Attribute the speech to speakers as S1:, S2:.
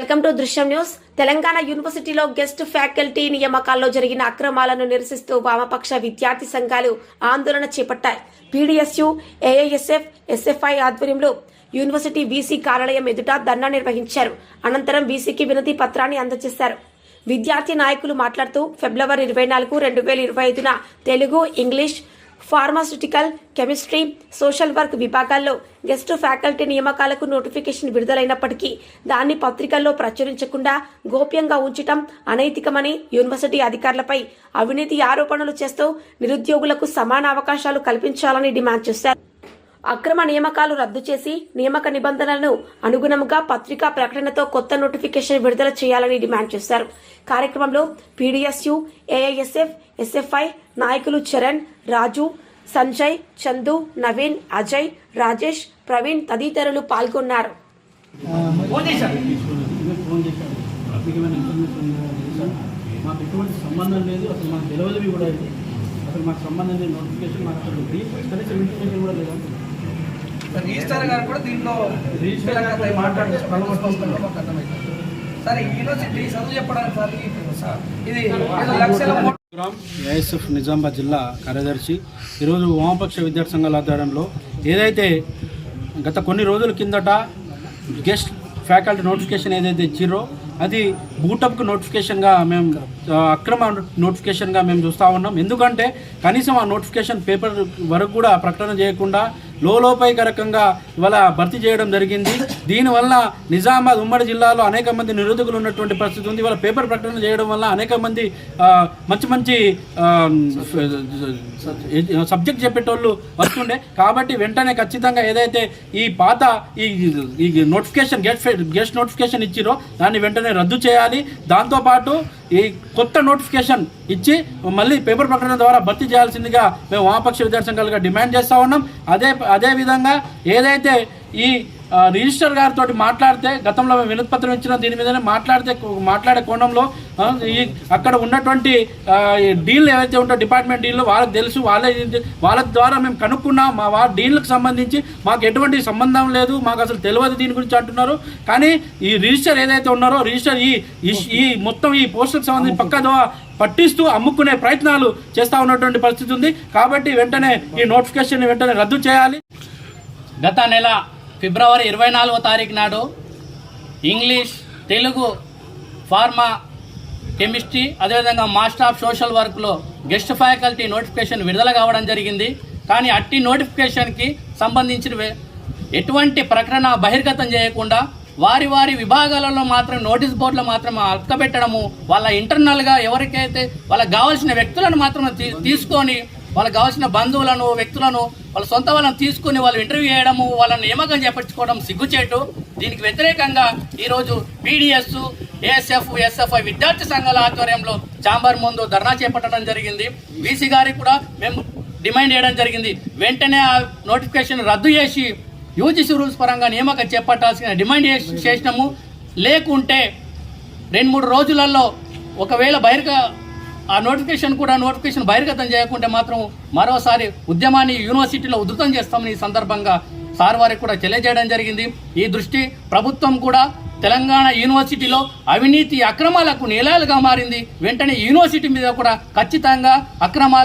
S1: Welcome to Drushyam news. Telangana యూనివర్సిటీలో guest faculty నియామకాల్లో జరిగిన అక్రమాలను నిరసిస్తూ వామపక్ష విద్యార్థి సంఘాలు ఆందోళన చేపట్టాయి. పీడీఎస్యు ఏఐఎస్ఎఫ్ ఎస్ఎఫ్ఐ ఆధ్వర్యంలో యూనివర్సిటీ వీసీ కార్యాలయం ఎదుట ధర్నా నిర్వహించారు. అనంతరం వీసీకి వినతి పత్రాన్ని అందజేశారు. విద్యార్థి నాయకులు మాట్లాడుతూ ఫిబ్రవరి ఇరవై నాలుగు రెండు వేల ఇరవై ఐదున Telugu English pharmaceutical chemistry social work విభాగాల్లో గెస్ట్ ఫ్యాకల్టీ నియామకాలకు నోటిఫికేషన్ విడుదలైనప్పటికీ దాన్ని పత్రికల్లో ప్రచురించకుండా గోప్యంగా ఉంచటం అనైతికమని యూనివర్సిటీ అధికారులపై అవినీతి ఆరోపణలు చేస్తూ నిరుద్యోగులకు సమాన అవకాశాలు కల్పించాలని డిమాండ్ చేశారు. అక్రమ నియామకాలు రద్దు చేసి నియామక నిబంధనలను అనుగుణంగా పత్రికా ప్రకటనతో కొత్త నోటిఫికేషన్ విడుదల చేయాలని డిమాండ్ చేశారు. కార్యక్రమంలో పీడీఎస్యు ఏఐఎస్ఎఫ్ ఎస్ఎఫ్ఐ నాయకులు చరణ్ రాజు సంజయ్ చందు నవీన్ అజయ్ రాజేష్ ప్రవీణ్ తదితరులు పాల్గొన్నారు.
S2: మాకు ఎటువంటి సంబంధం లేదు. అసలు మాకు తెలియదు కూడా అసలు మాకు సంబంధం లేదు నోటిఫికేషన్ మాకు అసలు బ్రీఫ్ కనీసం ఇన్ఫర్మేషన్ కూడా లేదు.
S3: రిజిస్టర్ గారు కూడా దీంట్లో సరే యూనివర్సిటీ చదువు చెప్పడానికి ఇది- లక్షల
S2: ఏఎస్ఎఫ్ నిజామాబాద్ జిల్లా కార్యదర్శి. ఈరోజు వామపక్ష విద్యార్థి సంఘాల ఆధ్వర్యంలో ఏదైతే గత కొన్ని రోజుల కిందట గెస్ట్ ఫ్యాకల్టీ నోటిఫికేషన్ ఏదైతే ఇచ్చిరో అది బూటప్కు నోటిఫికేషన్గా మేము అక్రమ నోటిఫికేషన్గా మేము చూస్తూ ఉన్నాం. ఎందుకంటే కనీసం ఆ నోటిఫికేషన్ పేపర్ వరకు కూడా ప్రకటన చేయకుండా లోలోపైకరకంగా ఇవాళ భర్తీ చేయడం జరిగింది. దీనివల్ల నిజామాబాద్ ఉమ్మడి జిల్లాలో అనేక మంది నిరుద్యోగులు ఉన్నటువంటి పరిస్థితి ఉంది. ఇవాళ పేపర్ ప్రకటన చేయడం వల్ల అనేక మంది మంచి మంచి సబ్జెక్ట్ చెప్పేటోళ్ళు వస్తుండే. కాబట్టి వెంటనే ఖచ్చితంగా ఏదైతే ఈ పాత ఈ ఈ నోటిఫికేషన్ గెస్ట్ గెస్ట్ నోటిఫికేషన్ ఇచ్చిరో దాన్ని వెంటనే రద్దు చేయాలి. దాంతోపాటు ఈ కొత్త నోటిఫికేషన్ ఇచ్చి మళ్ళీ పేపర్ ప్రకటన ద్వారా భర్తీ చేయాల్సిందిగా మేము వామపక్ష విద్యార్థి సంఘాలుగా డిమాండ్ చేస్తూ ఉన్నాం. అదే అదే విధంగా ఏదైతే ఈ రిజిస్టర్ గారితో మాట్లాడితే గతంలో మేము వినతిపత్రం ఇచ్చిన దీని మీదనే మాట్లాడితే మాట్లాడే కోణంలో ఈ అక్కడ ఉన్నటువంటి డీల్ ఏవైతే ఉంటాయో డిపార్ట్మెంట్ డీల్ వాళ్ళకి తెలుసు వాళ్ళే వాళ్ళ ద్వారా మేము కనుక్కున్నాం మా వా డీల్కి సంబంధించి మాకు ఎటువంటి సంబంధం లేదు మాకు అసలు తెలియదు దీని గురించి అంటున్నారు. కానీ ఈ రిజిస్టర్ ఏదైతే ఉన్నారో రిజిస్టర్ ఈ ఈ- ఈ మొత్తం ఈ పోస్టులకు సంబంధించి పక్క ద్వారా పట్టిస్తూ అమ్ముకునే ప్రయత్నాలు చేస్తూ ఉన్నటువంటి పరిస్థితి ఉంది. కాబట్టి వెంటనే ఈ నోటిఫికేషన్ వెంటనే రద్దు చేయాలి.
S4: గత నెల ఫిబ్రవరి ఇరవై నాలుగో తారీఖు నాడు ఇంగ్లీష్ తెలుగు ఫార్మా కెమిస్ట్రీ అదేవిధంగా మాస్టర్ ఆఫ్ సోషల్ వర్క్లో గెస్ట్ ఫ్యాకల్టీ నోటిఫికేషన్ విడుదల కావడం జరిగింది. కానీ అట్టి నోటిఫికేషన్కి సంబంధించిన ఎటువంటి ప్రకటన బహిర్గతం చేయకుండా వారి వారి విభాగాలలో మాత్రం నోటీస్ బోర్డులో మాత్రం అతకబెట్టడము వాళ్ళ ఇంటర్నల్గా ఎవరికైతే వాళ్ళకి కావాల్సిన వ్యక్తులను మాత్రం తీ- తీసుకొని వాళ్ళకి కావాల్సిన బంధువులను వ్యక్తులను వాళ్ళ సొంత వాళ్ళని తీసుకుని వాళ్ళు ఇంటర్వ్యూ చేయడము వాళ్ళని నియమకం చేపట్టుకోవడం సిగ్గుచేటు. దీనికి వ్యతిరేకంగా ఈరోజు పీడిఎస్ ఏఎస్ఎఫ్ ఎస్ఎఫ్ఐ విద్యార్థి సంఘాల ఆధ్వర్యంలో చాంబర్ ముందు ధర్నా చేపట్టడం జరిగింది. బీసీ గారికి కూడా మేము డిమాండ్ చేయడం జరిగింది. వెంటనే ఆ నోటిఫికేషన్ రద్దు చేసి యూజీసీ రూల్స్ పరంగా నియామకం చేపట్టాల్సిన డిమాండ్ చేసినాము. లేకుంటే రెండు మూడు రోజులలో ఒకవేళ బహిర్గ ఆ నోటిఫికేషన్ కూడా నోటిఫికేషన్ బహిర్గతం చేయకుంటే మాత్రం మరోసారి ఉద్యమాన్ని యూనివర్సిటీలో ఉధృతం చేస్తామని ఈ సందర్భంగా సార్ వారికి కూడా తెలియజేయడం జరిగింది. ఈ దృష్టి ప్రభుత్వం కూడా తెలంగాణ యూనివర్సిటీలో అవినీతి అక్రమాలకు నిలయాలుగా మారింది. వెంటనే యూనివర్సిటీ మీద కూడా ఖచ్చితంగా అక్రమాలు